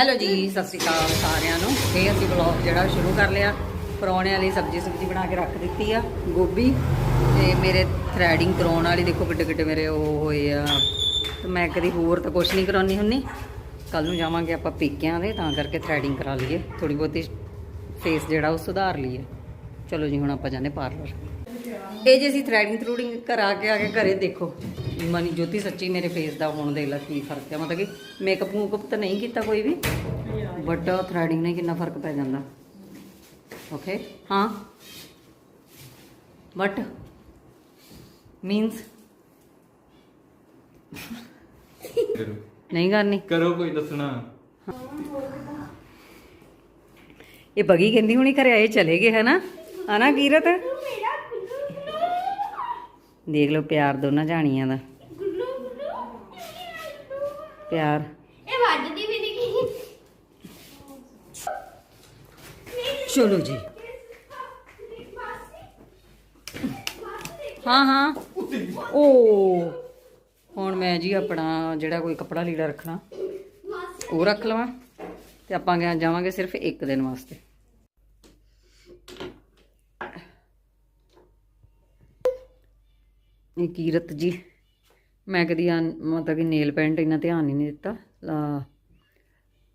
Hello ਜੀ, ਸਤਿ ਸ਼੍ਰੀ ਅਕਾਲ ਸਾਰਿਆਂ ਨੂੰ। ਫੇਰ ਅਸੀਂ ਵਲੌਗ ਜਿਹੜਾ ਸ਼ੁਰੂ ਕਰ ਲਿਆ। ਪਰੌਣੇ ਵਾਲੀ ਸਬਜ਼ੀ ਸੁਬਜ਼ੀ ਬਣਾ ਕੇ ਰੱਖ ਦਿੱਤੀ ਆ, ਗੋਭੀ ਤੇ ਮੇਰੇ ਥ੍ਰੈਡਿੰਗ ਕਰਾਉਣ ਵਾਲੀ ਦੇਖੋ ਕਿੱਡੇ ਕਿੱਡੇ ਮੇਰੇ ਉਹ ਹੋਏ ਆ। ਤੇ ਮੈਂ ਕਦੀ ਹੋਰ ਤਾਂ ਕੁਛ ਨਹੀਂ ਕਰਾਉਣੀ ਹੁੰਨੀ ਕੱਲ ਨੂੰ ਜਾਵਾਂਗੇ ਆਪਾਂ ਪੀਕਿਆਂ ਦੇ, ਤਾਂ ਕਰਕੇ ਥ੍ਰੈਡਿੰਗ ਕਰਾ ਲਈਏ। ਥੋੜੀ ਬਹੁਤੀ ਫੇਸ ਜਿਹੜਾ ਉਹ ਸੁਧਾਰ ਲਈਏ। ਚਲੋ ਜੀ, ਹੁਣ ਆਪਾਂ ਜਾਂਦੇ ਪਾਰਲਰ ਇਹ ਜੇ ਅਸੀਂ ਥ੍ਰੈਡਿੰਗ ਥਰੂਡਿੰਗ ਕਰਾ ਕੇ ਆ ਕੇ ਘਰੇ ਦੇਖੋ। ਮਨੀ ਜੋਤੀ ਸੱਚੀ ਮੇਰੇ ਫੇਸ ਦਾ ਹੁਣ ਦੇਖ ਲੈ ਕੀ ਫ਼ਰਕ ਹੈ ਮਤਲਬ ਕਿ ਮੇਕਅਪ ਮੂਕਅਪ ਤਾਂ ਨਹੀਂ ਕੀਤਾ ਕੋਈ ਵੀ ਬਟ ਥ੍ਰੈਡਿੰਗ ਨੇ ਕਿੰਨਾ ਫ਼ਰਕ ਪੈ ਜਾਂਦਾ। ਓਕੇ ਹਾਂ। ਬਟ ਮੀਨਸ ਨਹੀਂ ਕਰਨੀ। ਕਰੋ ਕੋਈ ਦੱਸਣਾ। ਇਹ ਬਗੀ ਕਹਿੰਦੀ ਹੁਣੀ ਘਰੇ ਆਏ ਚਲੇ ਗਏ ਹੈ ਨਾ ਹਨਾ ਕੀਰਤ? ਦੇਖ ਲਓ ਪਿਆਰ ਦੋਨਾਂ ਜਾਣੀਆਂ ਦਾ। ਪਿਆਰ। ਇਹ ਵੱਢਦੀ ਵੀ ਨਹੀਂ ਚਲੋ ਜੀ। ਹਾਂ ਹਾਂ। ਓ। ਹੁਣ ਮੈਂ ਜੀ ਆਪਣਾ ਜਿਹੜਾ ਕੋਈ ਕੱਪੜਾ ਲੀੜਾ ਰੱਖਣਾ ਉਹ ਰੱਖ ਲਵਾਂ ਤੇ ਆਪਾਂ ਗਿਆ ਜਾਵਾਂਗੇ ਸਿਰਫ ਇੱਕ ਦਿਨ ਵਾਸਤੇ। ਇਹ ਕੀਰਤ ਜੀ ਮੈਂ ਕਦੀ ਮਤਲਬ ਕਿ ਨੇਲ ਪੈਂਟ ਇੰਨਾ ਧਿਆਨ ਹੀ ਨਹੀਂ ਦਿੱਤਾ।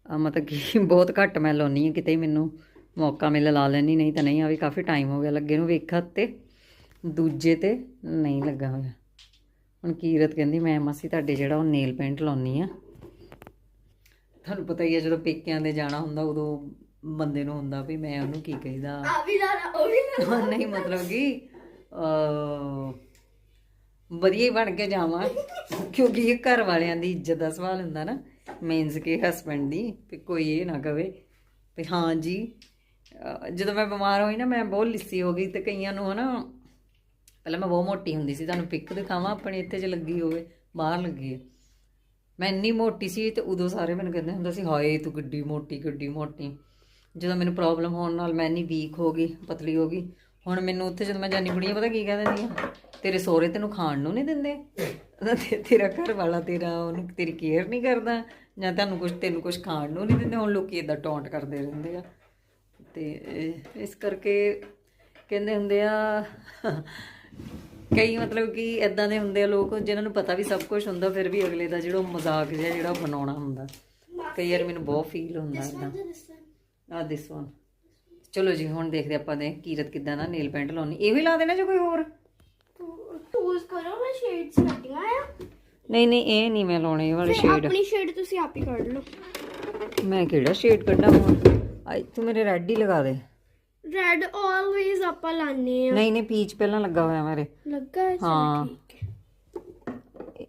ਮਤਲਬ ਕਿ ਬਹੁਤ ਘੱਟ ਮੈਂ ਲਾਉਣੀ ਆ ਕਿਤੇ ਹੀ ਮੈਨੂੰ ਮੌਕਾ ਮਿਲੇ ਲਾ ਲੈਣੀ ਨਹੀਂ ਤਾਂ ਨਹੀਂ ਆ ਵੀ ਕਾਫੀ ਟਾਈਮ ਹੋ ਗਿਆ ਲੱਗੇ ਨੂੰ ਵੇਖਾ ਤੇ। ਦੂਜੇ ਤੇ ਨਹੀਂ ਲੱਗਾ ਹੋਇਆ। ਹੁਣ ਕੀਰਤ ਕਹਿੰਦੀ ਮੈਂ ਮਾਸੀ ਤੁਹਾਡੇ ਜਿਹੜਾ ਉਹ ਨੇਲ ਪੈਂਟ ਲਾਉਣੀ ਆ ਤੁਹਾਨੂੰ ਪਤਾ ਹੀ ਹੈ ਜਦੋਂ ਪੇਕਿਆਂ ਦੇ ਜਾਣਾ ਹੁੰਦਾ ਉਦੋਂ ਬੰਦੇ ਨੂੰ ਹੁੰਦਾ ਵੀ ਮੈਂ ਉਹਨੂੰ ਕੀ ਕਹੀਦਾ? ਆ ਵੀ ਲਾਣਾ ਉਹ ਵੀ ਲਾਣਾ ਹਾਂ, ਨਹੀਂ ਮਤਲਬ ਕਿ ਵਧੀਆ ਹੀ ਬਣ ਕੇ ਜਾਵਾਂ। ਕਿਉਂਕਿ ਇਹ ਘਰ ਵਾਲਿਆਂ ਦੀ ਇੱਜ਼ਤ ਦਾ ਸਵਾਲ ਹੁੰਦਾ ਨਾ ਮੀਨਸ ਕਿ ਹਸਬੰਡ ਦੀ, ਵੀ ਕੋਈ ਇਹ ਨਾ ਕਵੇ ਵੀ ਹਾਂ ਜੀ ਜਦੋਂ ਮੈਂ ਬਿਮਾਰ ਹੋਈ ਨਾ, ਮੈਂ ਬਹੁਤ ਲਿੱਸੀ ਹੋ ਗਈ ਤੇ ਕਈਆਂ ਨੂੰ ਹਨਾ, ਪਹਿਲਾਂ ਮੈਂ ਬਹੁਤ ਮੋਟੀ ਹੁੰਦੀ ਸੀ, ਤੁਹਾਨੂੰ ਪਿੱਕ ਦਿਖਾਵਾਂ, ਆਪਣੇ ਇੱਥੇ 'ਚ ਲੱਗੀ ਹੋਵੇ, ਬਾਹਰ ਲੱਗੀ ਹੈ। ਮੈਂ ਇੰਨੀ ਮੋਟੀ ਸੀ ਤੇ ਉਦੋਂ ਸਾਰੇ ਮੈਨੂੰ ਕਹਿੰਦੇ ਹੁੰਦੇ ਸੀ, ਹਾਏ ਤੂੰ ਕਿੱਡੀ ਮੋਟੀ ਕਿੱਡੀ ਮੋਟੀ। ਜਦੋਂ ਮੈਨੂੰ ਪ੍ਰੋਬਲਮ ਹੋਣ ਨਾਲ ਮੈਂ ਇੰਨੀ ਵੀਕ ਹੋ ਗਈ, ਪਤਲੀ ਹੋ ਗਈ ਹੁਣ ਮੈਨੂੰ ਉੱਥੇ ਜਦੋਂ ਮੈਂ ਜਾਨੀ ਬੁੜੀਆਂ ਪਤਾ ਕੀ ਕਹਿ ਦਿੰਦੀਆਂ ਤੇਰੇ ਸਹੁਰੇ ਤੈਨੂੰ ਖਾਣ ਨੂੰ ਨਹੀਂ ਦਿੰਦੇ? ਤੇਰਾ ਘਰ ਵਾਲਾ ਤੇਰਾ ਉਹਨੂੰ ਤੇਰੀ ਕੇਅਰ ਨਹੀਂ ਕਰਦਾ? ਜਾਂ ਤੁਹਾਨੂੰ ਕੁਝ ਤੈਨੂੰ ਕੁਝ ਖਾਣ ਨੂੰ ਨਹੀਂ ਦਿੰਦੇ? ਹੁਣ ਲੋਕੀ ਇਦਾਂ ਟੌਂਟ ਕਰਦੇ ਰਹਿੰਦੇ ਆ। ਤੇ ਇਸ ਕਰਕੇ ਕਹਿੰਦੇ ਹੁੰਦੇ ਆ ਕਈ ਮਤਲਬ ਕਿ ਇਦਾਂ ਦੇ ਹੁੰਦੇ ਆ ਲੋਕ ਜਿਨ੍ਹਾਂ ਨੂੰ ਪਤਾ ਵੀ ਸਭ ਕੁਝ ਹੁੰਦਾ ਫਿਰ ਵੀ ਅਗਲੇ ਦਾ ਜਿਹੜਾ ਮਜ਼ਾਕ ਜਿਹਾ ਜਿਹੜਾ ਬਣਾਉਣਾ ਹੁੰਦਾ। ਕਈ ਵਾਰ ਮੈਨੂੰ ਬਹੁਤ ਫੀਲ ਹੁੰਦਾ ਇਦਾਂ ਆ ਦਿਸ ਵਨ ਚਲੋ ਜੀ ਹੁਣ ਦੇਖਦੇ ਆਪਾਂ ਨੇ ਕੀਰਤ ਕਿਦਾਂ ਦਾ ਨੇਲ ਪੈਂਟ ਲਾਉਣੀ। ਇਹ ਵੀ ਲਾ ਦੇਣਾ ਜਾਂ ਕੋਈ ਹੋਰ? ਚੂਜ਼ ਕਰੋ ਮੈਂ ਸ਼ੇਡਸ ਕੱਟੀਆਂ ਆ। ਨਹੀਂ ਨਹੀਂ ਇਹ ਨਹੀਂ ਮੈਂ ਲਾਉਣੇ ਇਹ ਵਾਲੇ ਫਿਰ ਸ਼ੇਡ ਆਪਣੀ ਸ਼ੇਡ ਤੁਸੀਂ ਆਪ ਹੀ ਕੱਢ ਲਓ। ਮੈਂ ਕਿਹੜਾ ਸ਼ੇਡ ਕੱਢਾਂ ਹੁਣ? ਆਈ ਤੂੰ ਮੇਰੇ ਰੈੱਡ ਹੀ ਲਗਾ ਦੇ। ਰੈਡ ਆਲਵੇਜ਼ ਆਪਾਂ ਲਾਣੇ ਆ। ਨਹੀਂ ਨਹੀਂ ਪੀਚ ਪਹਿਲਾਂ ਲੱਗਾ ਹੋਇਆ ਮੇਰੇ। ਲੱਗਾ ਹੈ ਚਲੋ ਹਾਂ। ਠੀਕ ਹੈ।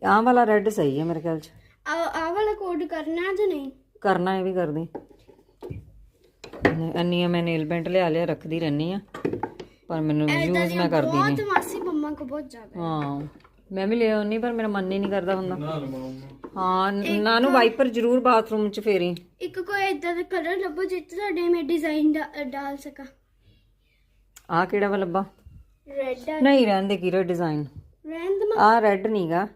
ਆਹ ਵਾਲਾ ਰੈੱਡ ਸਹੀ ਹੈ ਮੇਰੇ ਖਿਆਲ ਚ। ਆ ਆ ਵਾਲਾ ਕੋਡ ਕਰਨਾ ਜਾਂ ਨਹੀਂ? ਕਰਨਾ ਇਹ ਵੀ ਕਰਦੀ। ਅੰਨੀਆਂ ਮੈਂ ਨੇਲ ਪੈਂਟ ਲਿਆ ਲਿਆ ਰੱਖਦੀ ਰਹਿਣੀ ਆ। ਪਰ ਮੈਨੂੰ ਯੂਜ਼ ਮੈਂ ਕਰਦੀ ਬਹੁਤ ਨਹੀਂ। ਮਾਸੀ ਮੰਮਾ ਕੋ ਬਹੁਤ ਜ਼ਿਆਦਾ ਹਾਂ। ਮੈਂ ਵੀ ਲਿਆ ਨਹੀਂ ਪਰ ਮੇਰਾ ਮਨ ਹੀ ਨਹੀਂ ਕਰਦਾ ਹੁੰਦਾ। ਹਾਂ ਨਾ ਨੂੰ ਵਾਈਪਰ ਜ਼ਰੂਰ ਬਾਥਰੂਮ ਚ ਫੇਰੀ। ਇੱਕ ਕੋਈ ਇਦਾਂ ਦਾ ਕਲਰ ਲੱਭੋ ਜਿੱਥੇ ਤੁਹਾਡੇ ਮੈਂ ਡਿਜ਼ਾਈਨ ਡਾਲ ਸਕਾਂ। ਆਹ ਕਿਹੜਾ ਵਾ ਲੱਭਾ? ਰੈਡ ਨਹੀਂ ਰਹਿੰਦੇ ਕੀਰਾ ਡਿਜ਼ਾਈਨ ਰੈਂਡ ਆਹ ਰੈੱਡ ਨਹੀਂਗਾ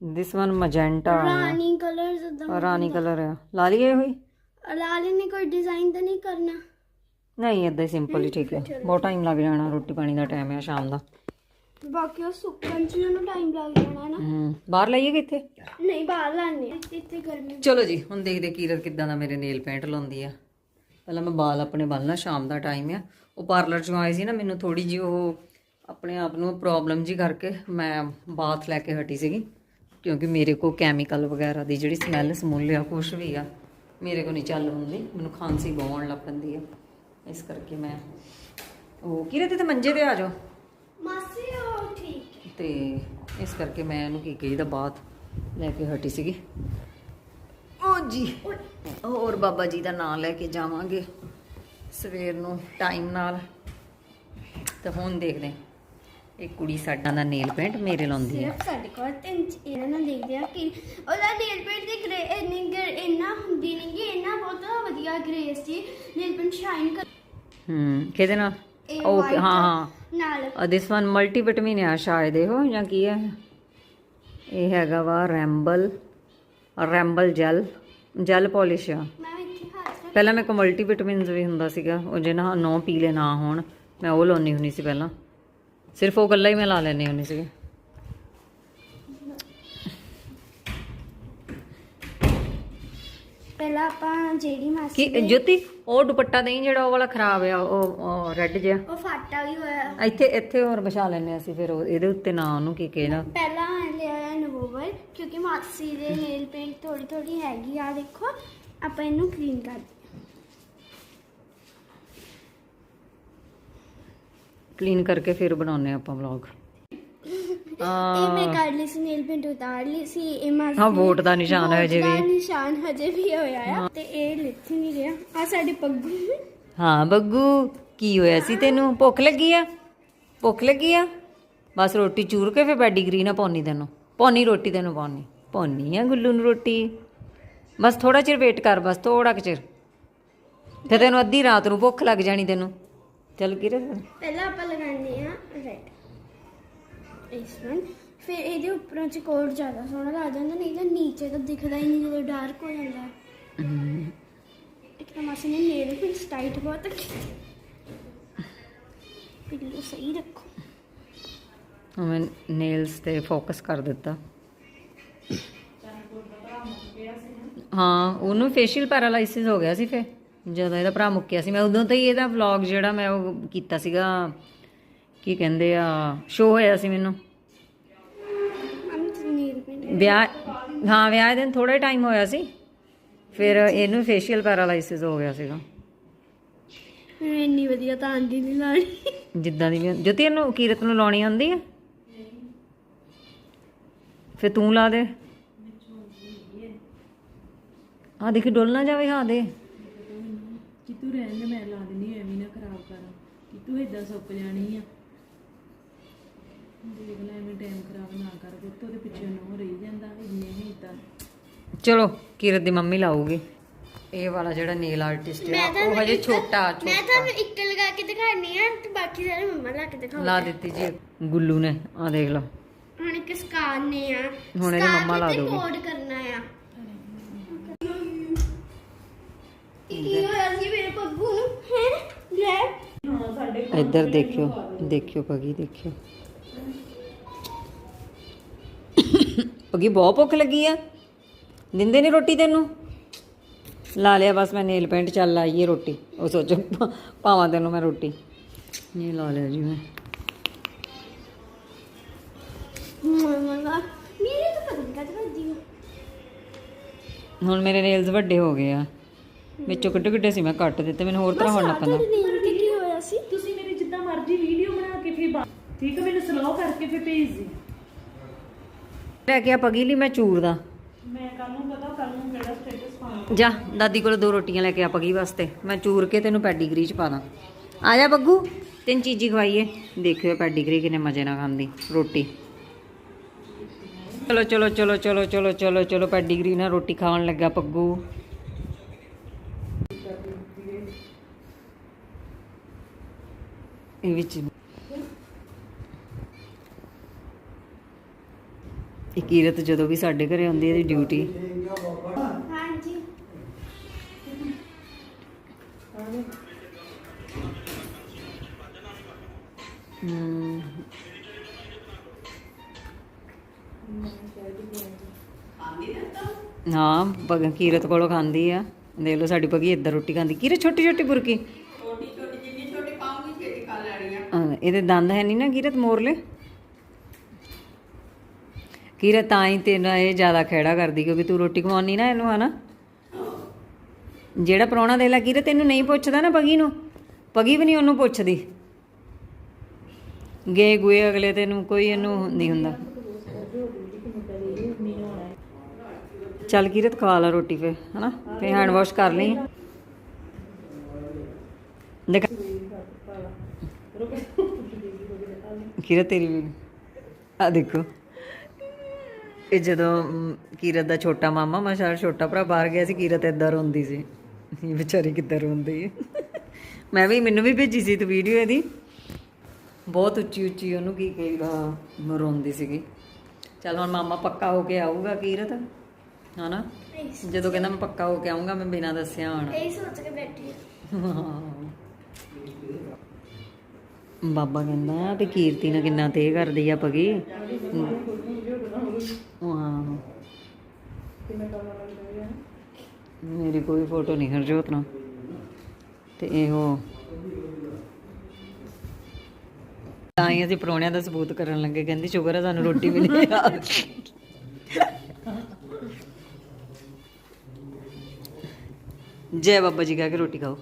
ਦਿਸ ਵਨ ਮਜੈਂਟਾ ਰਾਣੀ ਕਲਰਸ ਦਾ ਰਾਣੀ ਕਲਰ ਆ। ਲਾ ਲਈਏ ਹੋਈ ਲਾਲ ਨੇ ਕੋਈ ਡਿਜ਼ਾਈਨ ਤਾਂ ਨਹੀਂ ਕਰਨਾ। ਨਹੀਂ ਹੀ ਸਿੰਪਲ ਹੀ ਠੀਕ ਹੈ। ਬਹੁਤ ਟਾਈਮ ਲੱਗ ਜਾਣਾ ਰੋਟੀ ਪਾਣੀ ਦਾ ਟਾਈਮ ਹੈ ਸ਼ਾਮ ਦਾ। ਬਾਕੀ ਉਹ ਸੁੱਕਣ ਚ ਨੂੰ ਟਾਈਮ ਲੱਗ ਜਾਣਾ ਨਾ। ਹੂੰ ਬਾਹਰ ਲਾਈਏ ਕਿੱਥੇ ਨਹੀਂ ਬਾਹਰ ਲਾਣੇ ਇੱਥੇ ਗਰਮੀ ਚਲੋ ਜੀ ਹੁਣ ਦੇਖਦੇ ਕੀਰਤ ਕਿੱਦਾਂ ਦਾ ਮੇਰੇ ਨੇਲ ਪੇਂਟ ਲਾਉਂਦੀ ਆ। ਪਹਿਲਾਂ ਮੈਂ ਵਾਲ ਆਪਣੇ ਬੰਨਣਾ ਸ਼ਾਮ ਦਾ ਟਾਈਮ ਆ। ਉਹ ਪਾਰਲਰ ਚੋਂ ਆਏ ਸੀ ਨਾ ਮੈਨੂੰ ਥੋੜੀ ਜਿਹੀ ਉਹ ਆਪਣੇ ਆਪ ਨੂੰ ਪ੍ਰੋਬਲਮ ਜੀ ਕਰਕੇ ਮੈਂ ਬਾਥ ਲੈ ਕੇ ਹਟੀ ਸੀਗੀ। ਕਿਉਂਕਿ ਮੇਰੇ ਕੋ ਕੈਮੀਕਲ ਵਗੈਰਾ ਦੀ ਜਿਹੜੀ ਸਮੈਲ ਸਮੁੱਲ ਆ ਕੁਛ ਵੀ ਆ। ਮੇਰੇ ਕੋ ਨਹੀਂ ਚੱਲ ਹੁੰਦੀ ਮੈਨੂੰ ਖਾਂਸੀ ਬਹੁਤ ਲੱਗ ਪੈਂਦੀ ਆ। ਇਸ ਕਰਕੇ ਮੈਂ ਉਹ ਕੀਰਤ ਤੇ ਮੰਜੇ ਤੇ ਆ ਜਾਓ। ਮਾਸੀ ਉਹ ਠੀਕ ਤੇ ਇਸ ਕਰਕੇ ਮੈਂ ਇਹਨੂੰ ਕੀ ਕਹੀਦਾ ਬਾਤ ਲੈ ਕੇ ਹਟੀ ਸੀਗੀ। ਓ ਜੀ ਹੋਰ ਬਾਬਾ ਜੀ ਦਾ ਨਾਮ ਲੈ ਕੇ ਜਾਵਾਂਗੇ ਸਵੇਰ ਨੂੰ ਟਾਈਮ ਨਾਲ। ਤਾਂ ਹੁਣ ਦੇਖਦੇ ਹਾਂ। ਇਹ ਕੁੜੀ ਸਾਡਾ ਦਾ ਨੇਲ ਪੇਂਟ ਮੇਰੇ ਲਾਉਂਦੀ ਹੈ ਸਿਰਫ ਸਾਡੇ ਕੋਲ ਤਿੰਨ ਇਹਨਾਂ ਨਾਲ ਦੇਖਦੇ ਆ ਕਿ ਉਹਦਾ ਨੇਲ ਪੇਂਟ ਦੀ ਗ੍ਰੇ ਇੰਨੀ ਗ੍ਰੇ- ਇੰਨਾ ਹੁੰਦੀ ਨਹੀਂ ਕਿ ਇੰਨਾ ਬਹੁਤ ਵਧੀਆ ਗ੍ਰੇਸ ਜੀ ਨੇਲ ਪੇਂਟ ਸ਼ਾਈਨ ਕਰ ਹੂੰ ਕਿਹਦੇ ਨਾਲ? ਇਹ white ਹਾਂ ਹਾਂ। ਨਾਲ। ਦਿਸ ਵਨ ਮਲਟੀ ਵਿਟਾਮਿਨ ਆ ਸ਼ਾਇਦ ਇਹੋ ਜਾਂ ਕੀ ਹੈ? ਇਹ ਹੈਗਾ ਵਾ ਰੈਂਬਲ ਰੈਂਬਲ ਜੈਲ ਜੈਲ ਪਾਲਿਸ਼ ਆ। ਮੈਂ ਪਹਿਲਾਂ ਮੇਰੇ ਕੋਲ ਮਲਟੀਵਿਟਾਮਿਨਸ ਵੀ ਹੁੰਦਾ ਸੀਗਾ ਉਹ ਜੇ ਨਾ ਨੌ ਪੀਲੇ ਨਾ ਹੋਣ ਮੈਂ ਉਹ ਲਾਉਣੀ ਹੁੰਦੀ ਸੀ ਪਹਿਲਾਂ। ਸਿਰਫ ਉਹ ਗੱਲਾਂ ਹੀ ਮੈਂ ਲਾ ਲੈਣੀ ਹੁੰਦੀ ਸੀ ਪਹਿਲਾਂ ਆਪਾਂ ਜਿਹੜੀ ਮਾਸੀ ਕੀ ਜੋਤੀ ਉਹ ਦੁਪੱਟਾ ਦੇਈ ਜਿਹੜਾ ਉਹ ਵਾਲਾ ਖਰਾਬ ਆ ਉਹ ਰੈੱਡ ਜਿਹਾ। ਉਹ ਫਾਟਾ ਵੀ ਹੋਇਆ। ਇੱਥੇ ਇੱਥੇ ਹੋਰ ਵਿਛਾ ਲੈਣੇ ਅਸੀਂ ਫਿਰ ਉਹ- ਇਹਦੇ ਉੱਤੇ ਨਾ ਉਹਨੂੰ ਕੀ ਕਹਿਣਾ ਪਹਿਲਾਂ ਲਿਆ ਨਵੋਵਰ ਕਿਉਂਕਿ ਮਾਸੀ ਦੇ ਨੇਲ ਪੇਂਟ ਥੋੜੀ ਥੋੜੀ ਹੈਗੀ ਆ ਦੇਖੋ ਆਪਾਂ ਇਹਨੂੰ ਕਲੀਨ ਕਰ ਕਲੀਨ ਕਰਕੇ ਫਿਰ ਬਣਾਉਨੇ ਆਪਾਂ ਵਲੌਗ ਇਹ ਮੈਂ ਕਰ ਲਈ ਸੀ ਨੇਲ ਪੇਂਟ ਉਤਾਰ ਲਈ ਸੀ ਇਹ ਮਾਸੀ ਹਾਂ, ਵੋਟ ਦਾ ਨਿਸ਼ਾਨ ਵੋਟ ਹਜੇ ਵੀ। ਨਿਸ਼ਾਨ ਹਜੇ ਵੀ ਹੋਇਆ ਆ ਤੇ ਇਹ ਲਿਖ ਨਹੀਂ ਰਿਹਾ। ਆ ਸਾਡੇ ਪੱਗੂ। ਹਾਂ ਬੱਗੂ ਕੀ ਹੋਇਆ ਸੀ ਤੈਨੂੰ? ਭੁੱਖ ਲੱਗੀ ਆ? ਭੁੱਖ ਲੱਗੀ ਆ? ਬਸ ਰੋਟੀ ਚੂਰ ਕੇ ਫਿਰ ਪੈਡੀਗਰੀ ਨਾ ਪਾਉਣੀ ਤੈਨੂੰ। ਪਾਉਣੀ ਰੋਟੀ ਤੈਨੂੰ ਪਾਉਣੀ। ਪਾਉਣੀ ਆ ਗੁੱਲੂ ਨੂੰ ਰੋਟੀ। ਬਸ ਥੋੜਾ ਚਿਰ ਵੇਟ ਕਰ ਬਸ ਥੋੜਾ ਕੁ ਚਿਰ। ਫਿਰ ਤੈਨੂੰ ਅੱਧੀ ਰਾਤ ਨੂੰ ਭੁੱਖ ਲੱਗ ਜਾਣੀ ਤੈਨੂੰ। ਚੱਲ ਕਿਰੇ ਪਹਿਲਾਂ ਆਪਾਂ ਲਗਾਉਂਦੇ ਆ ਰੈਡ ਇਸ ਵਨ ਫਿਰ ਇਹਦੇ ਉੱਪਰੋਂ ਚ ਕੋਡ ਜ਼ਿਆਦਾ ਸੋਹਣਾ ਲੱਗ ਜਾਂਦਾ ਨਹੀਂ ਤਾਂ ਨੀਚੇ ਤਾਂ ਦਿਖਦਾ ਹੀ ਨਹੀਂ ਜਦੋਂ ਡਾਰਕ ਹੋ ਜਾਂਦਾ। ਇੱਕ ਤਾਂ ਮਾਸੀ ਨੇ ਨੇਲ ਪਿੰਸ ਟਾਈਟ ਬਹੁਤ ਪਿੱਲੂ ਸਹੀ ਰੱਖੋ। ਮੈਂ ਨੇਲਸ ਤੇ ਫੋਕਸ ਕਰ ਦਿੱਤਾ। ਹਾਂ ਉਹਨੂੰ ਫੇਸ਼ੀਅਲ ਪੈਰਾਲਾਈਸਿਸ ਹੋ ਗਿਆ ਸੀ ਫੇ। ਜਦੋਂ ਇਹਦਾ ਭਰਾ ਮੁੱਕਿਆ ਸੀ ਮੈਂ ਉਦੋਂ ਤੋਂ ਹੀ ਇਹਦਾ ਵਲੌਗ ਜਿਹੜਾ ਮੈਂ ਉਹ ਕੀਤਾ ਸੀਗਾ ਕੀ ਕਹਿੰਦੇ ਆ ਸ਼ੋ ਹੋਇਆ ਸੀ ਮੈਨੂੰ। ਵਿਆਹ ਹਾਂ ਵਿਆਹ ਦੇ ਦਿਨ ਥੋੜਾ ਟਾਈਮ ਹੋਇਆ ਸੀ ਫਿਰ ਇਹਨੂੰ ਫੇਸ਼ੀਅਲ ਪੈਰਾਲਾਈਸਿਸ ਹੋ ਗਿਆ ਸੀਗਾ। ਇੰਨੀ ਵਧੀਆ ਤਾਂ ਆਂਦੀ ਨਹੀਂ ਲਾਣੀ ਜਿੱਦਾਂ ਦੀ ਵੀ ਜੋਤੀ ਇਹਨੂੰ ਕੀਰਤ ਨੂੰ ਲਾਉਣੀ ਆਉਂਦੀ ਹੈ ਫਿਰ ਤੂੰ ਲਾ ਦੇ। ਆ ਦੇਖੀ ਡੁੱਲ ਨਾ ਜਾਵੇ ਹਾਂ ਦੇ। ਕਿ ਤੂੰ ਰਹਿਣ ਦੇ ਮੈਂ ਲਾ ਦਿੰਦੀ ਐਵੇਂ ਨਾ ਖਰਾਬ ਕਰ। ਕਿ ਤੂੰ ਇਦਾਂ ਸੁੱਕ ਜਾਣੀ ਆ। ਦੇਖ ਲੈ ਐਵੇਂ ਟਾਈਮ ਖਰਾਬ ਨਾ ਕਰ ਪੁੱਤ ਉਹਦੇ ਪਿੱਛੇ ਨੂੰ ਰਹੀ ਜਾਂਦਾ ਇੰਨੇ ਹੀ ਤਾਂ। ਚਲੋ ਕੀਰਤ ਦੀ ਮੰਮੀ ਲਾਊਗੀ। ਇਹ ਵਾਲਾ ਜਿਹੜਾ ਨੇਲ ਆਰਟਿਸਟ ਹੈ ਉਹ ਹਜੇ ਛੋਟਾ ਮੈਂ ਤੁਹਾਨੂੰ ਇੱਕ ਲਗਾ ਕੇ ਦਿਖਾਣੀ ਆ ਤੇ ਬਾਕੀ ਸਾਰੇ ਮੰਮਾ ਲਾ ਕੇ ਦਿਖਾਉਂਦੇ ਲਾ ਦਿੱਤੀ ਜੀ ਗੁੱਲੂ ਨੇ ਆ ਦੇਖ ਲਓ। ਹੁਣ ਇੱਕ ਸਕਾਰ ਨੇ ਆ। ਹੁਣ ਇਹਦੀ ਮੰਮਾ ਲਾ ਦਊਗੀ। ਕੋਡ ਕਰਨਾ ਆ। ਕੀ ਹੋਇਆ ਸੀ ਮੇਰੇ ਪੱਗੂ? ਨੂੰ ਹੈ? ਲੈ। ਇੱਧਰ ਦੇਖਿਓ ਦੇਖਿਓ ਪਗੀ ਦੇਖਿਓ। ਪਗੀ ਬਹੁਤ ਭੁੱਖ ਲੱਗੀ ਆ। ਦਿੰਦੇ ਨਹੀਂ ਰੋਟੀ ਤੈਨੂੰ? ਲਾ ਲਿਆ ਬਸ ਮੈਂ ਨੇਲ ਪੇਂਟ ਚੱਲ ਲਾਈਏ ਰੋਟੀ। ਉਹ ਸੋਚੋ ਪਾਵਾਂ ਤੈਨੂੰ ਮੈਂ ਰੋਟੀ। ਇਹ ਲਾ ਲਿਆ ਜੀ ਮੈਂ। ਮੰਮਾ ਮੇਰੇ ਤਾਂ ਪਤਾ ਨਹੀਂ ਕਦ ਵੱਜੀ ਆ ਹੁਣ ਮੇਰੇ ਨੇਲਸ ਵੱਡੇ ਹੋ ਗਏ ਆ। ਵਿੱਚੋਂ ਕਿੱਡੇ ਕਿੱਡੇ ਸੀ ਮੈਂ ਕੱਟ ਦਿੱਤੇ ਮੈਨੂੰ ਹੋਰ ਤਰ੍ਹਾਂ ਹੋਣਾ ਪੈਂਦਾ। ਤੁਹਾਡੇ ਨੇਲ ਤੇ ਕੀ ਹੋਇਆ ਸੀ? ਤੁਸੀਂ ਮੇਰੀ ਜਿੱਦਾਂ ਮਰਜ਼ੀ ਵੀਡੀਓ ਬਣਾ ਕੇ ਫਿਰ ਬਾ- ਠੀਕ ਹੈ ਮੈਨੂੰ ਸਲੋ ਕਰਕੇ ਫਿਰ ਭੇਜ ਦੇ ਲੈ ਕੇ ਆ ਪਗੀ ਲਈ ਮੈਂ ਚੂਰ ਦਾ। ਮੈਂ ਕੱਲ ਨੂੰ ਪਤਾ ਕੱਲ ਨੂੰ ਕਿਹੜਾ ਸਟੇਟਸ ਪਾਉਣਾ। ਜਾ ਦਾਦੀ ਕੋਲ ਦੋ ਰੋਟੀਆਂ ਲੈ ਕੇ ਆ ਪਗੀ ਵਾਸਤੇ। ਮੈਂ ਚੂਰ ਕੇ ਤੈਨੂੰ ਪੈਡੀਗਰੀ ਚ ਪਾ ਦਾਂ। ਆ ਜਾ ਬੱਗੂ ਤੈਨੂੰ ਚੀਜ਼ੀ ਖਵਾਈਏ। ਦੇਖਿਓ ਪੈਡੀਗਰੀ ਕਿੰਨੇ ਮਜ਼ੇ ਨਾਲ ਖਾਂਦੀ ਰੋਟੀ। ਚਲੋ ਚਲੋ ਚਲੋ ਚਲੋ ਚਲੋ ਚਲੋ ਚਲੋ ਪੈਡੀਗਰੀ ਨਾਲ ਰੋਟੀ ਖਾਣ ਲੱਗਾ ਪੱਗੂ। ਇਹ ਵਿੱਚ ਇਹ ਕੀਰਤ ਜਦੋਂ ਵੀ ਸਾਡੇ ਘਰੇ ਆਉਂਦੀ ਹੈ ਇਹਦੀ ਡਿਊਟੀ ਹਾਂਜੀ। ਹਮ। ਹਾਂ ਪਗ ਕੀਰਤ ਕੋਲੋਂ ਖਾਂਦੀ ਆ। ਦੇਖ ਲਓ ਸਾਡੀ ਪਗੀ ਇੱਧਰ ਰੋਟੀ ਖਾਂਦੀ। ਕੀਰਤ ਛੋਟੀ ਛੋਟੀ ਬੁਰਕੀ ਛੋਟੀ ਛੋਟੀ ਜਿੰਨੀ ਛੋਟੀ ਪਾਉਂਗੀ ਛੇਤੀ ਖਾ ਲੈਣੀ ਆ ਇਹਦੇ ਦੰਦ ਹੈ ਨਹੀਂ ਨਾ ਕਿਰਤ ਮੋਰਲੇ? ਕੀਰਤ ਤਾਂ ਹੀ ਤੇ ਇਹ ਜ਼ਿਆਦਾ ਖੇੜਾ ਕਰਦੀ ਕਿਉਂਕਿ ਤੂੰ ਰੋਟੀ ਖਵਾਉਣੀ ਨਾ ਇਹਨੂੰ, ਹਨਾ? ਜਿਹੜਾ ਪ੍ਰਾਹੁਣਾ ਦੇ ਲਾ ਕੀਰਤ ਤੈਨੂੰ ਨਹੀਂ ਪੁੱਛਦਾ ਨਾ ਪਗੀ ਨੂੰ। ਪਗੀ ਵੀ ਨਹੀਂ ਉਹਨੂੰ ਪੁੱਛਦੀ। ਗੇ ਗੁਏ ਅਗਲੇ ਤੈਨੂੰ ਕੋਈ ਇਹਨੂੰ ਨਹੀਂ ਹੁੰਦਾ। ਚੱਲ ਕਿਰਤ ਖਵਾ ਲਾ ਰੋਟੀ ਫੇ ਹਨਾ? ਫੇ ਹੈਂਡ ਵਾਸ਼ ਕਰ ਲਈ। ਦੇਖ। ਕੀਰਤ ਤੇਰੀ ਵੀ। ਆ ਦੇਖੋ। ਇਹ ਜਦੋਂ ਕੀਰਤ ਦਾ ਛੋਟਾ ਮਾਮਾ ਮਸ਼ਾਰ ਛੋਟਾ ਭਰਾ ਬਾਹਰ ਗਿਆ ਸੀ ਕੀਰਤ ਏਦਾਂ ਰੋਂਦੀ ਸੀ। ਇਹ ਵਿਚਾਰੀ ਕਿੱਦਾਂ ਰੋਂਦੀ ਹੈ? ਮੈਂ ਵੀ ਮੈਨੂੰ ਵੀ ਭੇਜੀ ਸੀ ਤੇ ਵੀਡੀਓ ਇਹਦੀ। ਬਹੁਤ ਉੱਚੀ ਉੱਚੀ ਉਹਨੂੰ ਕੀ ਕਹੀਦਾ ਰੋਂਦੀ ਸੀਗੀ। ਚੱਲ ਹੁਣ ਮਾਮਾ ਪੱਕਾ ਹੋ ਕੇ ਆਊਗਾ ਕੀਰਤ ਹਨਾ? ਜਦੋਂ ਕਹਿੰਦਾ ਮੈਂ ਪੱਕਾ ਹੋ ਕੇ ਆਉਂਗਾ ਮੈਂ ਬਿਨਾਂ ਦੱਸਿਆ ਆਉਣਾ। ਇਹ ਸੋਚ ਕੇ ਬੈਠੀ ਹਾਂ। ਬਾਬਾ ਕਹਿੰਦਾ ਵੀ ਕੀਰਤੀ ਨਾਲ ਕਿੰਨਾ ਤੇ ਕਰਦੀ ਆ ਪਗੀ ਹਾਂ। ਮੇਰੀ ਕੋਈ ਫੋਟੋ ਨਹੀਂ ਹਰਜੋਤ ਨਾਲ। ਤੇ ਇਹੋ। ਤਾਂ ਹੀ ਅਸੀਂ ਪਰੌਣਿਆਂ ਦਾ ਸਬੂਤ ਕਰਨ ਲੱਗੇ, ਕਹਿੰਦੀ ਸ਼ੁਕਰ ਹੈ ਸਾਨੂੰ ਰੋਟੀ ਮਿਲੀ ਆ। ਜੈ ਬਾਬਾ ਜੀ ਕਹਿ ਕੇ ਰੋਟੀ ਖਾਓ।